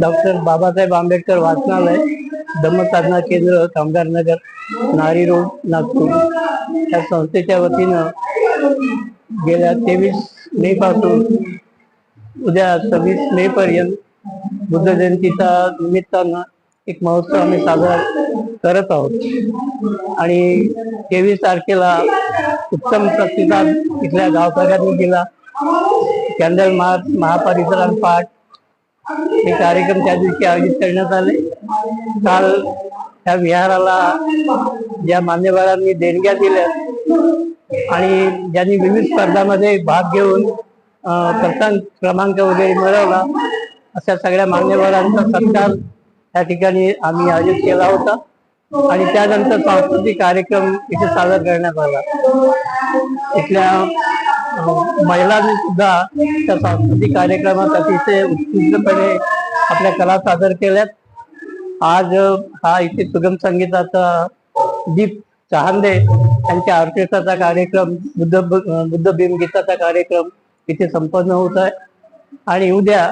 Doctor Babasaheb Ambedkar वाचनालय धम्मसाधना केंद्र कामगार नगर नारी रोड नागपूर. या संस्थेच्या वतीनं गेल्या तेवीस मे पासून उद्या सव्वीस मे पर्यंत बुद्ध जयंतीचा निमित्तानं एक महोत्सव आम्ही साजरा करत आहोत. आणि तेवीस तारखेला उत्तम प्रतिसाद इथल्या गावकऱ्यांनी दिला. कॅन्डल मार्च महापरिसरात पाठ हे कार्यक्रम त्या दिवशी आयोजित करण्यात आले. काल त्या विहाराला ज्या मान्यवरांनी देणग्या दिल्या आणि ज्यांनी विविध स्पर्धामध्ये भाग घेऊन प्रथम क्रमांक वगैरे मिळवला अशा सगळ्या मान्यवरांचा सत्कार त्या ठिकाणी आम्ही आयोजित केला होता. आणि त्यानंतर सांस्कृतिक कार्यक्रम इथे सादर करण्यात आला. इथल्या महिलांनी सुद्धा त्या सांस्कृतिक कार्यक्रमात अतिशय उत्कृष्टपणे आपल्या कला सादर केल्यात. आज हा इथे सुगम संगीताचा दीप चहांदे यांच्या ऑर्केस्ट्राचा कार्यक्रम बुद्ध बुद्ध भीमगीताचा कार्यक्रम इथे संपन्न होत आहे. आणि उद्या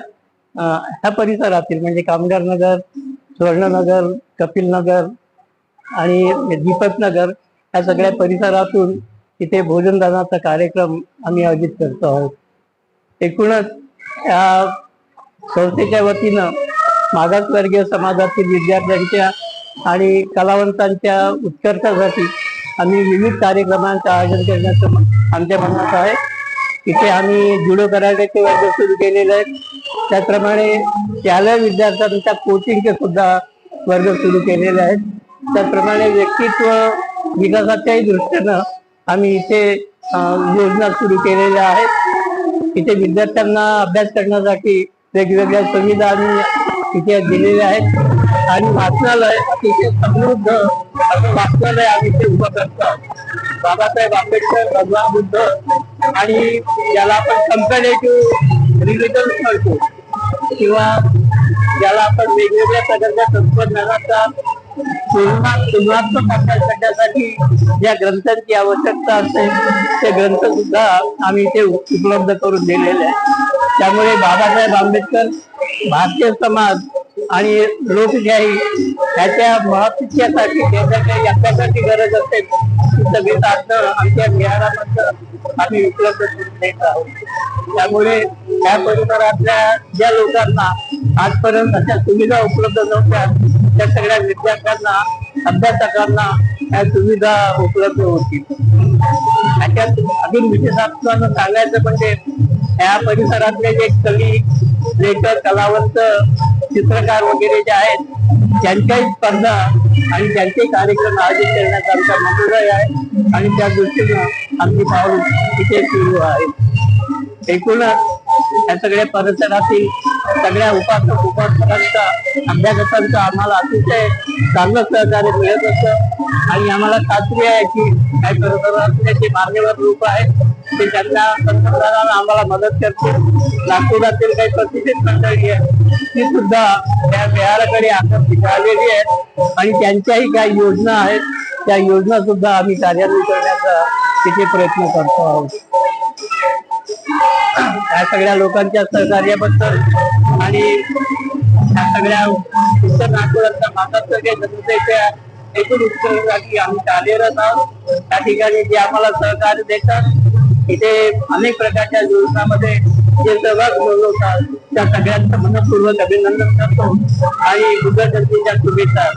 ह्या परिसरातील म्हणजे कामगार नगर सुवर्णनगर कपिल नगर आणि दीपक नगर ह्या सगळ्या परिसरातून इथे भोजनदानाचा कार्यक्रम आम्ही आयोजित करतो आहोत. एकूणच या संस्थेच्या वतीनं मागासवर्गीय समाजातील विद्यार्थ्यांच्या आणि कलावंतांच्या उत्कर्षासाठी आम्ही विविध कार्यक्रमांचं आयोजन करण्याचं आमच्या मनात आहे. इथे आम्ही जुडो कराटेचे वर्ग सुरू केलेले आहेत. त्याचप्रमाणे शालेय विद्यार्थ्यांच्या कोचिंगचे सुद्धा वर्ग सुरू केलेले आहेत. त्याचप्रमाणे व्यक्तित्व विकासाच्याही दृष्टीनं आम्ही इथे योजना सुरू केलेल्या आहेत इथे विद्यार्थ्यांना अभ्यास करण्यासाठी वेगवेगळ्या सुविधा आम्ही इथे दिलेल्या आहेत आणि वाचनालय अतिशय समृद्ध असं वाचनालय आम्ही इथे उभं करतो आहोत. बाबासाहेब आंबेडकर भगवान बुद्ध आणि ज्याला आपण कंपॅरेटिव्ह रिलिजन म्हणतो किंवा ज्याला आपण वेगवेगळ्या प्रकारच्या तंत्रज्ञानाचा तुलनात्मक अभ्यास करण्यासाठी ज्या ग्रंथांची आवश्यकता असते ते ग्रंथ सुद्धा आम्ही इथे उपलब्ध करून दिलेले आहे त्यामुळे बाबासाहेब आंबेडकर भारतीय समाज आणि लोकशाही ह्याच्या महत्वासाठी त्याच्या काही अभ्यासाची गरज असते सगळी साधनं आमच्या बिहारामध्ये आम्ही उपलब्ध करून देत आहोत. त्यामुळे या परिसरातल्या ज्या लोकांना आजपर्यंत अशा सुविधा उपलब्ध नव्हत्या या सगळ्या विद्यार्थ्यांना अभ्यासकांना या सुविधा उपलब्ध होतील. त्याच्यात अजून विशेषत्वानं सांगायचं म्हणजे या परिसरातले जे कवी लेखक कलावंत चित्रकार वगैरे जे आहेत त्यांच्याही स्पर्धा आणि त्यांचे कार्यक्रम आयोजित करण्याचा आमचा मनोदय आहे. आणि त्या दृष्टीनं आमची पाऊल इथे सुरू आहे. एकूणच या सगळ्या परिसरातील सगळ्या उपासक उपासकांचा अभ्यासकांचा आम्हाला अतिशय चांगलं सहकार्य मिळत असतं आणि आम्हाला खात्री आहे की काही परिसरातले जे मान्यवर लोक आहेत ते त्यांना तंत्रज्ञानाला आम्हाला मदत करतील. नागपुरातील काही प्रतिष्ठित मंडळी आहे ती सुद्धा त्या विहाराकडे आकर्षित झालेली आहेत. आणि त्यांच्याही काही योजना आहेत त्या योजना सुद्धा आम्ही कार्यान्वित करण्याचा तिथे प्रयत्न करतो आहोत. या सगळ्या लोकांच्या सहकार्याबद्दल आणि या सगळ्या उत्तर नागपुरातल्या मागासवर्गीय जनतेच्या एकूण उत्तरासाठी आम्ही कार्यरत आहोत. त्या ठिकाणी जे आम्हाला सहकार्य देतात इथे अनेक प्रकारच्या योजनामध्ये जे सहभाग नोंदवतात त्या सगळ्यांचं मनपूर्वक अभिनंदन करतो आणि बुद्ध जयंतीच्या शुभेच्छा.